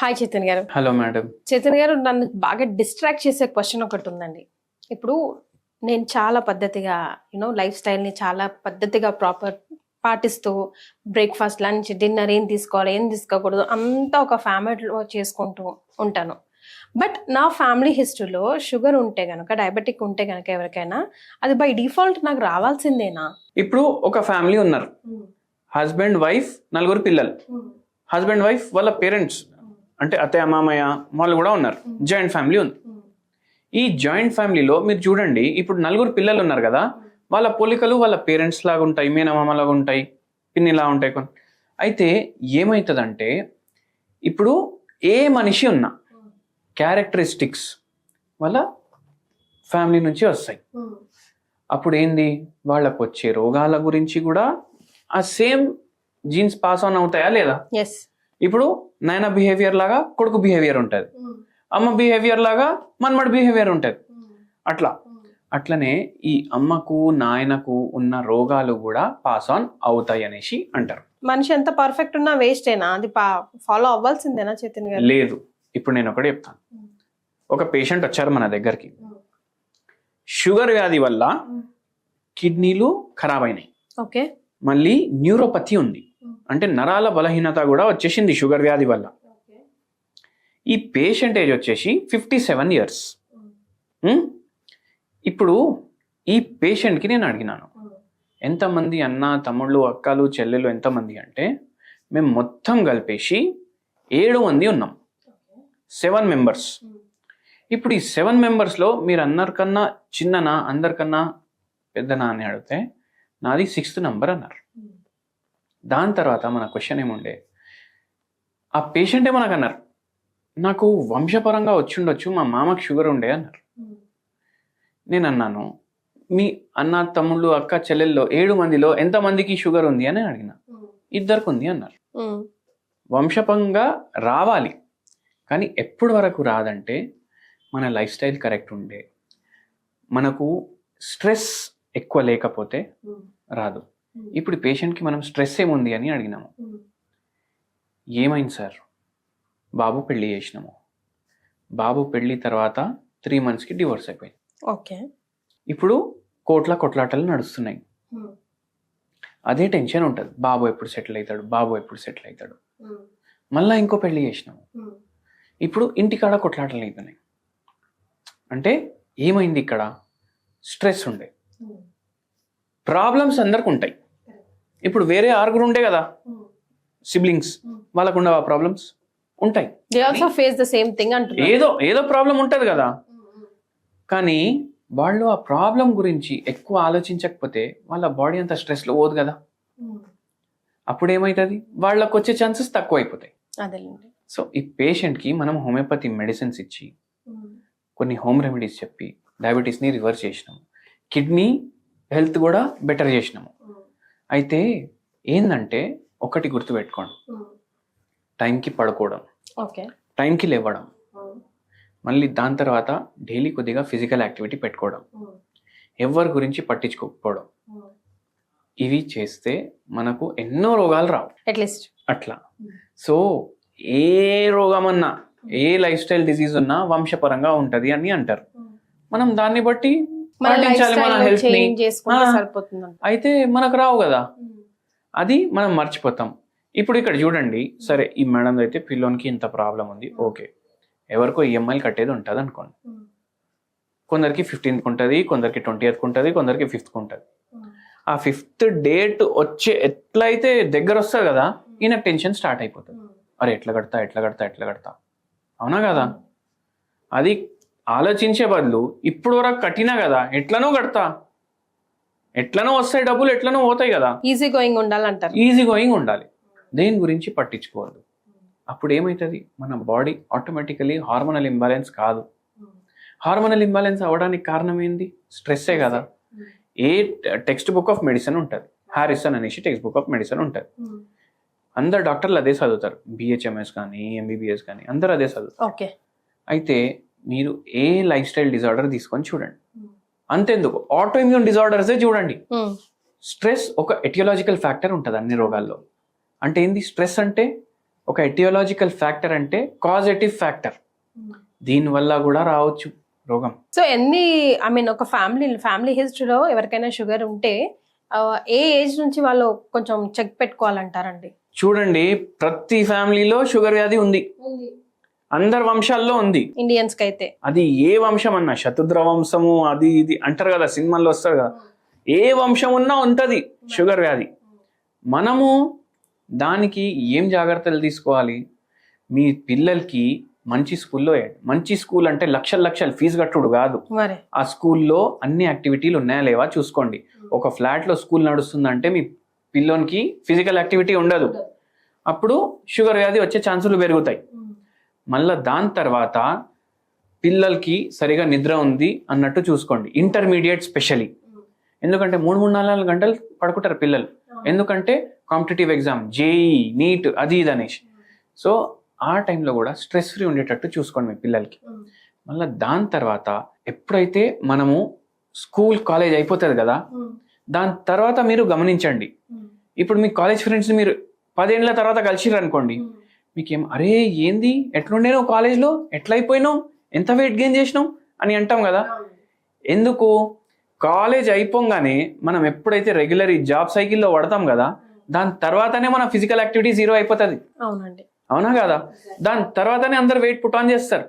Hi Chaitan గారు. Hello madam Chaitan గారు నన్ను బాగా డిస్ట్రాక్ట్ చేసే క్వశ్చన్ ఒకటి ఉందండి. ఇప్పుడు నేను చాలా పద్ధతిగా యూనో లైఫ్ స్టైల్ని చాలా పద్ధతిగా ప్రాపర్ పాటిస్తూ బ్రేక్ఫాస్ట్ లంచ్ డిన్నర్ ఏం తీసుకోవాలి ఏం తీసుకోకూడదు అంతా ఒక ఫ్యామిలీలో చేసుకుంటూ ఉంటాను. బట్ నా ఫ్యామిలీ హిస్టరీలో షుగర్ ఉంటే గనక డయాబెటిక్ ఉంటే గనక ఎవరికైనా అది బై డిఫాల్ట్ నాకు రావాల్సిందేనా? ఇప్పుడు ఒక ఫ్యామిలీ ఉన్నారు. హస్బెండ్ వైఫ్ నలుగురు పిల్లలు. హస్బెండ్ వైఫ్ వాళ్ళ పేరెంట్స్ అంటే అత్తయ్య మామయ్య వాళ్ళు కూడా ఉన్నారు. జాయింట్ ఫ్యామిలీ ఉంది. ఈ జాయింట్ ఫ్యామిలీలో మీరు చూడండి ఇప్పుడు నలుగురు పిల్లలు ఉన్నారు కదా వాళ్ళ పోలికలు వాళ్ళ పేరెంట్స్ లాగా ఉంటాయి మేనమామ లాగా ఉంటాయి పిన్నిలా ఉంటాయి కొన్ని. అయితే ఏమవుతుందంటే ఇప్పుడు ఏ మనిషి ఉన్నా క్యారెక్టరిస్టిక్స్ వాళ్ళ ఫ్యామిలీ నుంచి వస్తాయి. అప్పుడు ఏంది? వాళ్ళకు వచ్చే రోగాల గురించి కూడా ఆ సేమ్ జీన్స్ పాస్ ఆన్ అవుతాయా లేదా? ఇప్పుడు నాయన బిహేవియర్ లాగా కొడుకు బిహేవియర్ ఉంటుంది. అమ్మ బిహేవియర్ లాగా మన్మడి బిహేవియర్ ఉంటుంది. అట్లా. అట్లనే ఈ అమ్మకు నాయనకు ఉన్న రోగాలు కూడా పాస్ ఆన్ అవుతాయి అనేసి అంటారు. మనిషి ఎంత పర్ఫెక్ట్ ఉన్నా వేస్టేనా అది ఫాలో అవ్వాల్సిందేనా చైతన్ గారు? లేదు. ఇప్పుడు నేను ఒకటి చెప్తాను. ఒక పేషెంట్ వచ్చారు మన దగ్గరికి. షుగర్ వ్యాధి వల్ల కిడ్నీలు ఖరాబ్ అయినాయి. ఓకే. మళ్ళీ న్యూరోపతి ఉంది. అంటే నరాల బలహీనత కూడా వచ్చేసింది షుగర్ వ్యాధి వల్ల. ఈ పేషెంట్ ఏజ్ వచ్చేసి ఫిఫ్టీ సెవెన్ ఇయర్స్. ఇప్పుడు ఈ పేషెంట్కి నేను అడిగినాను. ఎంతమంది అన్న తమ్ముళ్ళు అక్కలు చెల్లెలు ఎంతమంది అంటే మేము మొత్తం కలిపేసి ఏడు మంది ఉన్నాం. Seven members. ఇప్పుడు ఈ సెవెన్ మెంబర్స్లో మీరు అందరికన్నా చిన్ననా అందరికన్నా పెద్దనా అని అడిగితే నాది సిక్స్త్ నంబర్ అన్నారు. దాని తర్వాత మన క్వశ్చన్ ఏముండే? ఆ పేషెంటే మనకు అన్నారు నాకు వంశపరంగా వచ్చిండొచ్చు మా మామకు షుగర్ ఉండే అన్నారు. నేను అన్నాను మీ అన్న తమ్ముళ్ళు అక్క చెల్లెల్లో ఏడు మందిలో ఎంతమందికి షుగర్ ఉంది అని అడిగిన. ఇద్దరికి ఉంది అన్నారు. వంశపంగా రావాలి కానీ ఎప్పుడు వరకు రాదంటే మన లైఫ్ స్టైల్ కరెక్ట్ ఉండే. మనకు స్ట్రెస్ ఎక్కువ లేకపోతే రాదు. ఇప్పుడు పేషెంట్కి మనం స్ట్రెస్ ఏముంది అని అడిగినాము. ఏమైంది సార్? బాబు పెళ్ళి చేసినాము. బాబు పెళ్ళి తర్వాత త్రీ మంత్స్కి డివోర్స్ అయిపోయింది. ఓకే. ఇప్పుడు కోట్ల కొట్లాటలు నడుస్తున్నాయి. అదే టెన్షన్ ఉంటుంది. బాబు ఎప్పుడు సెటిల్ అవుతాడు బాబు ఎప్పుడు సెటిల్ అవుతాడు మళ్ళా ఇంకో పెళ్ళి చేసినాము. ఇప్పుడు ఇంటికాడ కొట్లాటలు అవుతున్నాయి అంటే ఏమైంది ఇక్కడ? స్ట్రెస్ ఉండే. ప్రాబ్లమ్స్ అందరికి ఉంటాయి. ఇప్పుడు వేరే ఆరుగురు ఉండే కదా? సిబ్లింగ్స్ వాళ్ళకు ఉండవా ప్రాబ్లమ్స్ ఉంటాయి. They also face the same thing అంటున్నారు. ఏదో ఏదో ప్రాబ్లం ఉంటుంది కదా? కానీ వాళ్ళు ఆ ప్రాబ్లం గురించి ఎక్కువ ఆలోచించకపోతే వాళ్ళ బాడీ అంత స్ట్రెస్లో పోదు కదా? అప్పుడు ఏమవుతుంది వాళ్ళకు వచ్చే ఛాన్సెస్ తక్కువ అయిపోతాయి సో ఈ పేషెంట్కి మనం హోమియోపతి మెడిసిన్స్ ఇచ్చి కొన్ని హోమ్ రెమెడీస్ చెప్పి డయాబెటీస్ని రివర్స్ చేసినాము కిడ్నీ హెల్త్ కూడా బెటర్ చేసినాము. అయితే ఏంటంటే ఒకటి గుర్తుపెట్టుకోండి. టైంకి పడుకోవడం. ఓకే. టైంకి లేవడం. మళ్ళీ దాని తర్వాత డైలీ కొద్దిగా ఫిజికల్ యాక్టివిటీ పెట్టుకోవడం. ఎవరి గురించి పట్టించుకోకపోవడం. ఇవి చేస్తే మనకు ఎన్నో రోగాలు రావు. At least. అట్లా. సో ఏ రోగమన్నా ఏ లైఫ్ స్టైల్ డిసీజ్ ఉన్నా వంశపరంగా ఉంటది అని అంటారు. మనం దాన్ని బట్టి పాటించాలి మన హెల్త్ని అయితే మనకు రావు కదా. అది మనం మర్చిపోతాం. ఇప్పుడు ఇక్కడ చూడండి. సరే ఈ మేడం అయితే పిల్లోనికి ఇంత ప్రాబ్లం ఉంది. ఓకే. ఎవరికో ఈఎంఐలు కట్టేది ఉంటుంది అనుకోండి. కొందరికి ఫిఫ్టీన్త్ ఉంటుంది కొందరికి ట్వంటీ ఎయిత్ ఉంటుంది కొందరికి ఫిఫ్త్ ఉంటుంది. ఆ ఫిఫ్త్ డేట్ వచ్చే ఎట్లయితే దగ్గర వస్తుంది కదా ఈయన టెన్షన్ స్టార్ట్ అయిపోతుంది. అరే ఎట్లా కడతా ఎట్లా కడతా ఎట్లా కడతా. అవునా కదా? అది ఆలోచించే బదులు ఇప్పుడు వరకు కట్టినా కదా ఎట్లనో కడతా. ఎట్లనో వస్తాయి డబ్బులు ఎట్లనో పోతాయి కదా. ఈజీ గోయింగ్ ఉండాలంటారు. ఈజీ గోయింగ్ ఉండాలి. దేని గురించి పట్టించుకోవద్దు. అప్పుడు ఏమవుతుంది మన బాడీ ఆటోమేటికలీ హార్మోనల్ ఇంబ్యాలెన్స్ కాదు. హార్మోనల్ ఇంబ్యాలెన్స్ అవ్వడానికి కారణం ఏంది? స్ట్రెస్సే కదా. ఏ టెక్స్ట్ బుక్ ఆఫ్ మెడిసిన్ ఉంటుంది. హారిసన్ అనేసి టెక్స్ట్ బుక్ ఆఫ్ మెడిసిన్ ఉంటుంది. అందరు డాక్టర్లు అదే చదువుతారు. బిహెచ్ఎంఎస్ కానీ ఎంబీబీఎస్ కానీ అందరూ అదే చదువుతారు. ఓకే అయితే మీరు ఏ లైఫ్ స్టైల్ డిజార్డర్ తీసుకొని చూడండి. అంతెందుకు. ఆటో ఇమ్యూన్ డిజార్డర్సే చూడండి. స్ట్రెస్ ఒక ఎటియోలాజికల్ ఫ్యాక్టర్ ఉంటుంది అన్ని రోగాల్లో. అంటే ఏంది? స్ట్రెస్ అంటే ఒక ఎటియోలాజికల్ ఫ్యాక్టర్ అంటే కాజెటివ్ ఫ్యాక్టర్ దీనివల్ల కూడా రావచ్చు రోగం. సో ఎన్ని ఐ మీన్ ఒక ఫ్యామిలీ ఫ్యామిలీ హిస్టరీలో ఎవరికైనా షుగర్ ఉంటే ఏ ఏజ్ నుంచి వాళ్ళు కొంచెం చెక్ పెట్టుకోవాలంటారండి? చూడండి ప్రతి ఫ్యామిలీలో షుగర్ వ్యాధి ఉంది. అందరి వంశాల్లో ఉంది. ఇండియన్స్కి అయితే అది ఏ వంశం అన్నా శతుద్ర వంశము అది ఇది అంటారు కదా సినిమాల్లో వస్తారు కదా. ఏ వంశం ఉన్నా ఉంటది షుగర్ వ్యాధి. మనము దానికి ఏం జాగ్రత్తలు తీసుకోవాలి? మీ పిల్లలకి మంచి స్కూల్లో మంచి స్కూల్ అంటే లక్షల లక్షలు ఫీజు కట్టుడు కాదు. మరి. ఆ స్కూల్లో అన్ని యాక్టివిటీలు ఉన్నాయా లేవా చూసుకోండి. ఒక ఫ్లాట్లో స్కూల్ నడుస్తుందంటే మీ పిల్లోనికి ఫిజికల్ యాక్టివిటీ ఉండదు. అప్పుడు షుగర్ వ్యాధి వచ్చే ఛాన్సులు పెరుగుతాయి. మళ్ళీ దాని తర్వాత పిల్లలకి సరిగా నిద్ర ఉంది అన్నట్టు చూసుకోండి. ఇంటర్మీడియట్ స్పెషలీ ఎందుకంటే మూడు మూడు నాలుగు నాలుగు గంటలు పడుకుంటారు పిల్లలు. ఎందుకంటే కాంపిటేటివ్ ఎగ్జామ్ జేఈ నీట్ అది ఇది అనేసి. సో ఆ టైంలో కూడా స్ట్రెస్ ఫ్రీ ఉండేటట్టు చూసుకోండి మీ పిల్లలకి. మళ్ళీ దాని తర్వాత ఎప్పుడైతే మనము స్కూల్ కాలేజ్ అయిపోతుంది కదా దాని తర్వాత మీరు గమనించండి. ఇప్పుడు మీ కాలేజ్ ఫ్రెండ్స్ మీరు పదేళ్ళ తర్వాత కలిసిరు అనుకోండి. మీకేం అరే ఏంది? ఎట్లుండేనో కాలేజ్లో? ఎట్లా అయిపోయినావు ఎంత వెయిట్ గెయిన్ చేసినావు? అని అంటాం కదా. ఎందుకు? కాలేజ్ అయిపోగానే మనం ఎప్పుడైతే రెగ్యులర్ ఈ జాబ్ సైకిల్లో పడతాం కదా దాని తర్వాతనే మన ఫిజికల్ యాక్టివిటీ జీరో అయిపోతుంది. అవునండి. అవునా కదా? దాని తర్వాతనే అందరు వెయిట్ పుట్ ఆన్ చేస్తారు.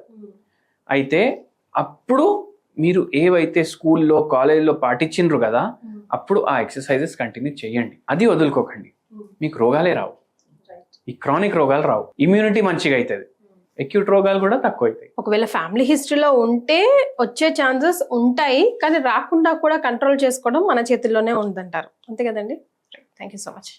అయితే అప్పుడు మీరు ఏవైతే స్కూల్లో కాలేజీలో పాటించిండ్రు కదా అప్పుడు ఆ ఎక్సర్సైజెస్ కంటిన్యూ చేయండి. అది వదులుకోకండి. మీకు రోగాలే రావు. ఈ క్రానిక్ రోగాలు రావు. ఇమ్యూనిటీ మంచిగా అవుతుంది అక్యూట్ రోగాలు కూడా తక్కువ అవుతాయి ఒకవేళ ఫ్యామిలీ హిస్టరీలో ఉంటే వచ్చే ఛాన్సెస్ ఉంటాయి కానీ రాకుండా కూడా కంట్రోల్ చేసుకోవడం మన చేతుల్లోనే ఉందంటారు. అంతే కదండి? Thank you so much